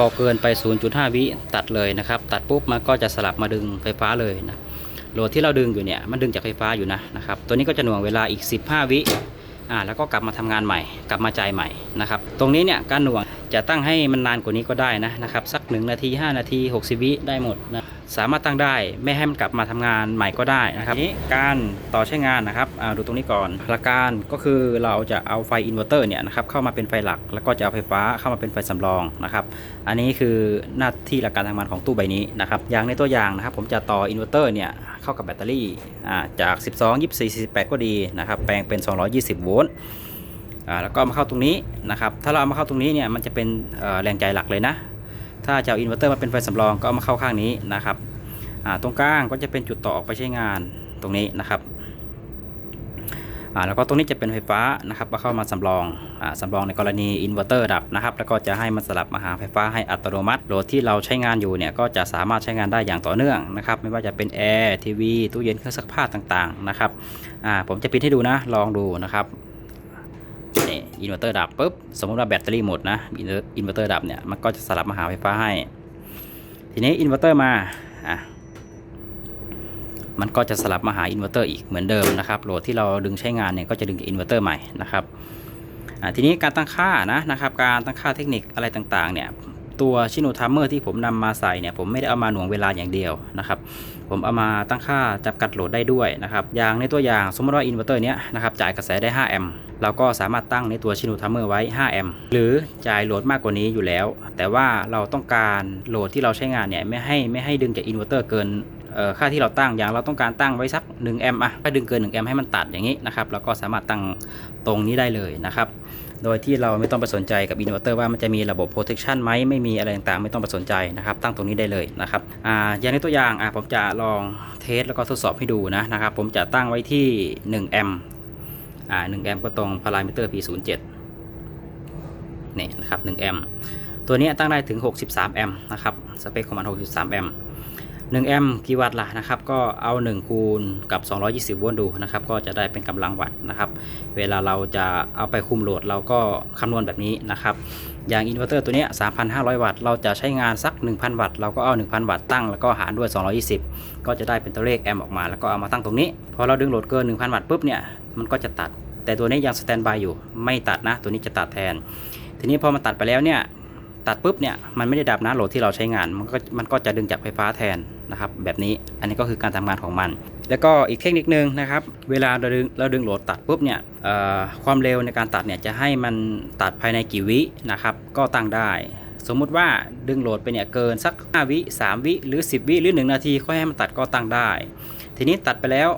พอเกินไป 0.5 วิตัดเลยนะครับ ตัดปุ๊บมันก็จะสลับมาดึงไฟฟ้าเลยนะโหลดที่เราดึงอยู่เนี่ยมันดึงจากไฟฟ้าอยู่นะนะครับ ตัวนี้ก็จะหน่วงเวลาอีก 15 วิอ่าแล้วก็กลับมาทำงานใหม่ กลับมาจ่ายใหม่นะครับ ตรงนี้เนี่ยการหน่วง จะตั้งให้มันนานกว่านี้ก็ได้นะนะครับสัก 1 นาที 5 นาที 60 วิได้หมดนะสามารถตั้งได้ไม่ให้มันกลับมาทำงานใหม่ก็ได้นะครับนี้การต่อใช้งานนะครับอ่าดูตรงนี้ก่อนหลักการก็คือเราจะเอาไฟอินเวอร์เตอร์เนี่ยนะครับเข้ามาเป็นไฟหลัก แล้วก็จะเอาไฟฟ้าเข้ามาเป็นไฟสำรองนะครับอันนี้คือหน้าที่หลักการทำงานของตู้ใบนี้นะครับอย่างในตัวอย่างนะครับผมจะต่ออินเวอร์เตอร์เนี่ยเข้ากับแบตเตอรี่อ่าจาก 12 24 48 ก็ดีนะครับแปลงเป็น 220 โวลต์ อ่าแล้วก็มาเข้าตรงนี้นะครับ ถ้าเราเอามาเข้าตรงนี้เนี่ยมันจะเป็นแรงใจหลักเลยนะ ถ้าจะเอาอินเวอร์เตอร์มาเป็นไฟสำรองก็เอามาเข้าข้างนี้นะครับอ่าตรงกลางก็จะเป็นจุดต่อออกไปใช้งานตรงนี้นะครับอ่าแล้วก็ตรงนี้จะเป็นไฟฟ้านะครับมาเข้ามาสำรองอ่าสำรองในกรณีอินเวอร์เตอร์ดับนะครับ แล้วก็จะให้มันสลับมาหาไฟฟ้าให้อัตโนมัติโหลดที่เราใช้งานอยู่เนี่ยก็จะสามารถใช้งานได้อย่างต่อเนื่องนะครับ ไม่ว่าจะเป็นแอร์ทีวีตู้เย็นเครื่องซักผ้าต่างๆนะครับอ่าผมจะปิดให้ดูนะลองดูนะครับ นี่อินเวอร์เตอร์ดับปุ๊บสมมติว่าแบตเตอรี่หมดนะอินเวอร์เตอร์ดับเนี่ยมันก็จะสลับมาหาไฟฟ้าให้ ทีนี้อินเวอร์เตอร์มาอะมันก็จะสลับมาหาอินเวอร์เตอร์อีกเหมือนเดิมนะครับโหลดที่เราดึงใช้งานเนี่ยก็จะดึงอินเวอร์เตอร์ใหม่นะครับอะทีนี้การตั้งค่านะนะครับ การตั้งค่าเทคนิคอะไรต่างๆเนี่ย ตัวชิโนทัมเมอร์ที่ผมนำมาใส่เนี่ยผมไม่ได้เอามาหน่วงเวลาอย่างเดียวนะครับผมเอามาตั้งค่าจำกัดโหลดได้ด้วยนะครับอย่างในตัวอย่างสมมติว่าอินเวอร์เตอร์เนี้ยนะครับจ่ายกระแสได้5แอมป์เราก็สามารถตั้งในตัวชิโนทัมเมอร์ไว้5แอมป์หรือจ่ายโหลดมากกว่านี้อยู่แล้ว แต่ว่าเราต้องการโหลดที่เราใช้งานเนี่ยไม่ให้ไม่ให้ดึงจากอินเวอร์เตอร์เกินค่าที่เราตั้งอย่างเราต้องการตั้งไว้สัก1แอมป์อะถ้าดึงเกิน1แอมป์ให้มันตัดอย่างนี้นะครับเราก็สามารถตั้งตรงนี้ได้เลยนะครับ โดยที่เราไม่ต้องไปสนใจกับอินเวอร์เตอร์ว่ามันจะมีระบบ protection ไหมไม่มีอะไรต่างๆ ไม่ต้องไปสนใจนะครับ ตั้งตรงนี้ได้เลยนะครับอ่าอย่างในตัวอย่างอ่าผมจะลองเทสแล้วก็ทดสอบให้ดูนะนะครับ ผมจะตั้งไว้ที่1แอมป์อ่า1แอมป์ก็ตรงพารามิเตอร์ P07 นี่นะครับ1แอมป์ตัวนี้ตั้งได้ถึง 63 แอมป์นะครับ สเปคของมัน 63 แอมป์ 1แอมป์กี่วัตต์ล่ะนะครับก็เอา 1 คูณกับ 220 โวลต์ดูนะครับก็จะได้เป็นกำลังวัตต์นะครับเวลาเราจะเอาไปคุมโหลดเราก็คำนวณแบบนี้นะครับอย่างอินเวอร์เตอร์ตัวนี้ 3,500 วัตต์ เราจะใช้งานสัก 1,000 วัตต์ เราก็เอา 1,000 วัตต์ตั้ง แล้วก็หารด้วย 220 ก็จะได้เป็นตัวเลขแอมป์ออกมา แล้วก็เอามาตั้งตรงนี้ พอเราดึงโหลดเกิน 1,000 วัตต์ปุ๊บเนี่ย มันก็จะตัด แต่ตัวนี้ยังสแตนบายอยู่ ไม่ตัดนะ ตัวนี้จะตัดแทน ทีนี้พอมันตัดไปแล้วเนี่ย ตัดปุ๊บเนี่ยมันไม่ได้ดับนะโหลดที่เราใช้งานมันก็มันก็จะดึงจากไฟฟ้าแทนนะครับแบบนี้อันนี้ก็คือการทำงานของมัน แล้วก็อีกเทคนิคนึงนะครับเวลาเราดึงเราดึงโหลดตัดปุ๊บเนี่ยความเร็วในการตัดเนี่ยจะให้มันตัดภายในกี่วินะครับก็ตั้งได้สมมุติว่าดึงโหลดไปเนี่ยเกินสัก 5 วิ 3 วิ หรือ 10 วิ หรือ 1 นาทีค่อยให้มันตัดก็ตั้งได้ ทีนี้ตัดไปแล้ว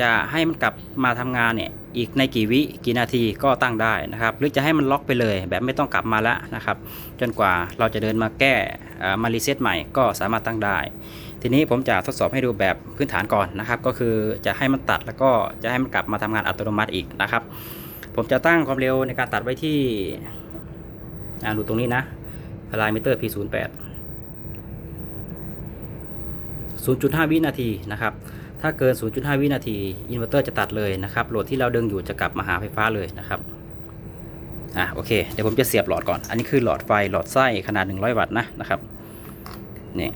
จะให้มันกลับมาทำงานเนี่ยอีกในกี่วิกี่นาทีก็ตั้งได้นะครับ หรือจะให้มันล็อกไปเลย แบบไม่ต้องกลับมาแล้วนะครับ จนกว่าเราจะเดินมาแก้มารีเซ็ตใหม่ก็สามารถตั้งได้ ทีนี้ผมจะทดสอบให้ดูแบบพื้นฐานก่อนนะครับ ก็คือจะให้มันตัดแล้วก็จะให้มันกลับมาทำงานอัตโนมัติอีกนะครับ ผมจะตั้งความเร็วในการตัดไว้ที่ดูตรงนี้นะพารามิเตอร์ P08 0.5 วินาทีนะครับ ถ้าเกิน 0.5 วินาทีอินเวอร์เตอร์จะตัดเลยนะครับ โหลดที่เราดึงอยู่จะกลับมาหาไฟฟ้าเลยนะครับ อะโอเค เดี๋ยวผมจะเสียบหลอดก่อน อันนี้คือหลอดไฟหลอดไส้ขนาด 100 วัตต์นะนะครับ นี่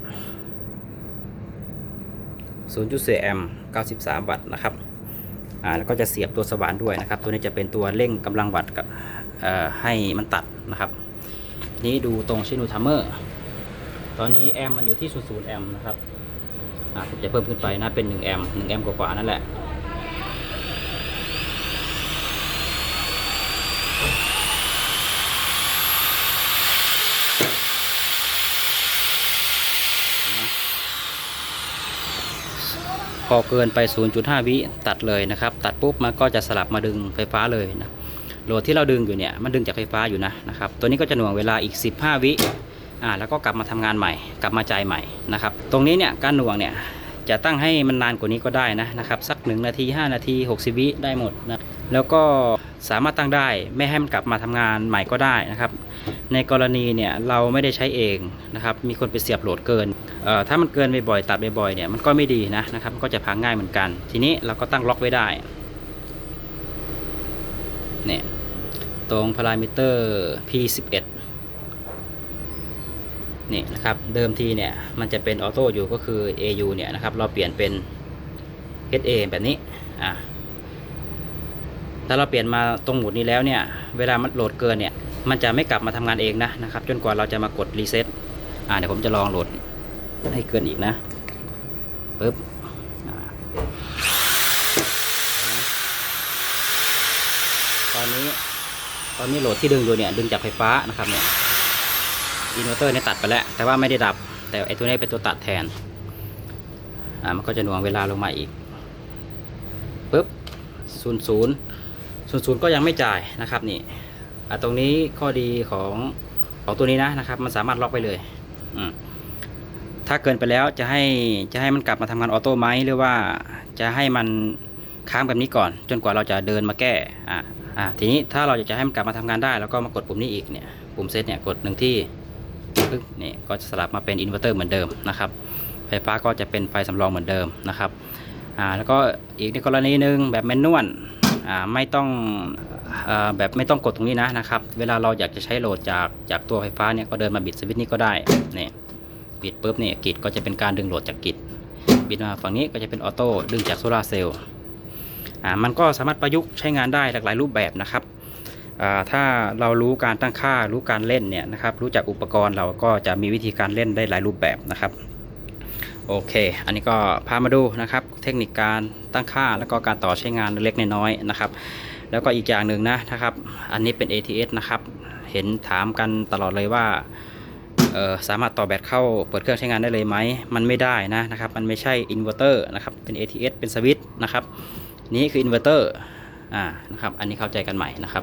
0.4 แอมป์ 93 วัตต์นะครับ อ่า แล้วก็จะเสียบตัวสว่านด้วยนะครับ ตัวนี้จะเป็นตัวเร่งกำลังวัตต์กับเอ่อให้มันตัดนะครับ นี้ดูตรงชินูทัมเมอร์ ตอนนี้แอมป์มันอยู่ที่ 00 แอมป์นะครับ ผมจะเพิ่มขึ้นไปนะเป็น1แอมป์1แอมป์กว่าๆนั่นแหละพอเกินไป 0.5 วิตัดเลยนะครับ ตัดปุ๊บมันก็จะสลับมาดึงไฟฟ้าเลยนะโหลดที่เราดึงอยู่เนี่ยมันดึงจากไฟฟ้าอยู่นะนะครับ ตัวนี้ก็จะหน่วงเวลาอีก 15 วิ อ่าแล้วก็กลับมาทำงานใหม่ กลับมาจ่ายใหม่นะครับ ตรงนี้เนี่ยการหน่วงเนี่ยจะตั้งให้มันนานกว่านี้ก็ได้นะนะครับสัก 1 นาที 5 นาที 60 วิได้หมดนะแล้วก็สามารถตั้งได้ไม่ให้มันกลับมาทำงานใหม่ก็ได้นะครับ ในกรณีเนี่ยเราไม่ได้ใช้เองนะครับมีคนไปเสียบโหลดเกินเอ่อถ้ามันเกินบ่อยๆตัดบ่อยๆเนี่ยมันก็ไม่ดีนะนะครับก็จะพังง่ายเหมือนกัน ทีนี้เราก็ตั้งล็อกไว้ได้เนี่ยตรงพารามิเตอร์ P11 นี่นะครับเดิมทีเนี่ยมันจะเป็นออโต้อยู่ก็คือ AU เนี่ยนะครับเราเปลี่ยนเป็น HA แบบนี้อ่าถ้าเราเปลี่ยนมาตรงหมุดนี้แล้วเนี่ยเวลามันโหลดเกินเนี่ยมันจะไม่กลับมาทำงานเองนะนะครับจนกว่าเราจะมากดรีเซ็ตอ่าเดี๋ยวผมจะลองโหลดให้เกินอีกนะปึ๊บอ่าตอนนี้ตอนนี้โหลดที่ดึงอยู่เนี่ยดึงจากไฟฟ้านะครับเนี่ย อินเวอร์เตอร์เนี่ยตัดไปแล้ว แต่ว่าไม่ได้ดับ แต่ไอตัวนี้เป็นตัวตัดแทน อ่า มันก็จะหน่วงเวลาลงมาอีกปุ๊บศูนย์ศูนย์ศูนย์ศูนย์ก็ยังไม่จ่ายนะครับนี่ อ่า ตรงนี้ข้อดีของของตัวนี้นะนะครับ มันสามารถล็อกไปเลย อืมถ้าเกินไปแล้วจะให้จะให้มันกลับมาทำงานออโต้ไหมหรือว่าจะให้มันค้างแบบนี้ก่อน จนกว่าเราจะเดินมาแก้อ่าอ่าทีนี้ถ้าเราอยากจะให้มันกลับมาทำงานได้ แล้วก็มากดปุ่มนี้อีกเนี่ยปุ่มเซตเนี่ยกดหนึ่งที่ ปึ๊บนี่ก็จะสลับมาเป็นอินเวอร์เตอร์เหมือนเดิมนะครับ ไฟฟ้าก็จะเป็นไฟสำรองเหมือนเดิมนะครับอ่าแล้วก็อีกในกรณีหนึ่งแบบแมนนวลอ่าไม่ต้องอ่าแบบไม่ต้องกดตรงนี้นะนะครับ เวลาเราอยากจะใช้โหลดจากจากตัวไฟฟ้าเนี่ยก็เดินมาบิดสวิตช์นี้ก็ได้นี่บิดปุ๊บเนี่ยกิดก็จะเป็นการดึงโหลดจากกิดบิดมาฝั่งนี้ก็จะเป็นออโต้ดึงจากโซลาเซลล์อ่ามันก็สามารถประยุกต์ใช้งานได้หลากหลายรูปแบบนะครับ ถ้าเรารู้การตั้งค่ารู้การเล่นเนี่ยนะครับรู้จักอุปกรณ์เราก็จะมีวิธีการเล่นได้หลายรูปแบบนะครับโอเค อันนี้ก็พามาดูนะครับ เทคนิคการตั้งค่าแล้วก็การต่อใช้งานเล็กๆน้อยๆนะครับ แล้วก็อีกอย่างหนึ่งนะนะครับ อันนี้เป็น ATS นะครับ เห็นถามกันตลอดเลยว่าสามารถต่อแบตเข้าเปิดเครื่องใช้งานได้เลยไหม มันไม่ได้นะนะครับ มันไม่ใช่อินเวอร์เตอร์นะครับ เป็น ATS เป็นสวิตช์นะครับ นี่คืออินเวอร์เตอร์อ่านะครับ อันนี้เข้าใจกันใหม่นะครับ